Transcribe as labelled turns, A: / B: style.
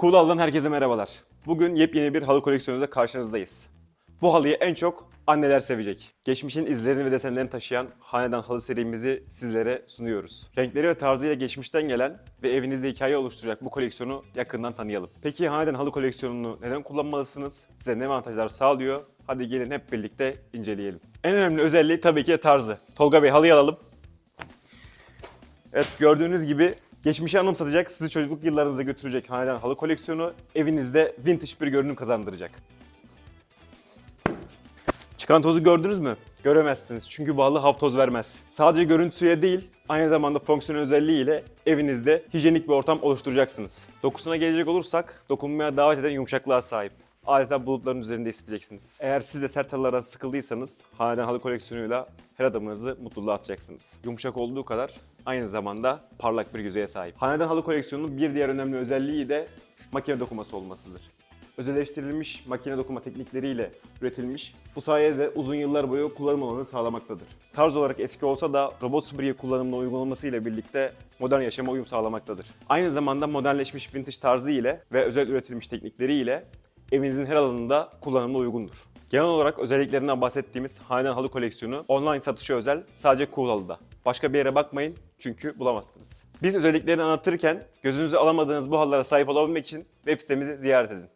A: Cool Halı'dan herkese merhabalar. Bugün yepyeni bir halı koleksiyonuyla karşınızdayız. Bu halıyı en çok anneler sevecek. Geçmişin izlerini ve desenlerini taşıyan Hanedan Halı serimizi sizlere sunuyoruz. Renkleri ve tarzıyla geçmişten gelen ve evinizde hikaye oluşturacak bu koleksiyonu yakından tanıyalım. Peki Hanedan Halı koleksiyonunu neden kullanmalısınız? Size ne avantajlar sağlıyor? Hadi gelin hep birlikte inceleyelim. En önemli özelliği tabii ki tarzı. Tolga Bey halıyı alalım. Evet gördüğünüz gibi geçmişi anımsatacak, sizi çocukluk yıllarınıza götürecek hanedan halı koleksiyonu evinizde vintage bir görünüm kazandıracak. Çıkan tozu gördünüz mü? Göremezsiniz çünkü bu halı haf toz vermez. Sadece görüntüye değil, aynı zamanda fonksiyon özelliğiyle evinizde hijyenik bir ortam oluşturacaksınız. Dokusuna gelecek olursak, dokunmaya davet eden yumuşaklığa sahip. Adeta bulutların üzerinde hissedeceksiniz. Eğer siz de sert halılardan sıkıldıysanız Hanedan Halı koleksiyonuyla her adımınızı mutluluğa atacaksınız. Yumuşak olduğu kadar aynı zamanda parlak bir yüzeye sahip. Hanedan Halı koleksiyonunun bir diğer önemli özelliği de makine dokuması olmasıdır. Özelleştirilmiş makine dokuma teknikleriyle üretilmiş, bu sayede uzun yıllar boyu kullanım alanı sağlamaktadır. Tarz olarak eski olsa da robot süpürge kullanımına uygun olmasıyla birlikte modern yaşama uyum sağlamaktadır. Aynı zamanda modernleşmiş vintage tarzı ile ve özel üretilmiş teknikleriyle evinizin her alanında kullanımına uygundur. Genel olarak özelliklerinden bahsettiğimiz Hanedan Halı koleksiyonu online satışa özel sadece Cool Halı'da. Başka bir yere bakmayın çünkü bulamazsınız. Biz özelliklerini anlatırken gözünüzü alamadığınız bu halılara sahip olabilmek için web sitemizi ziyaret edin.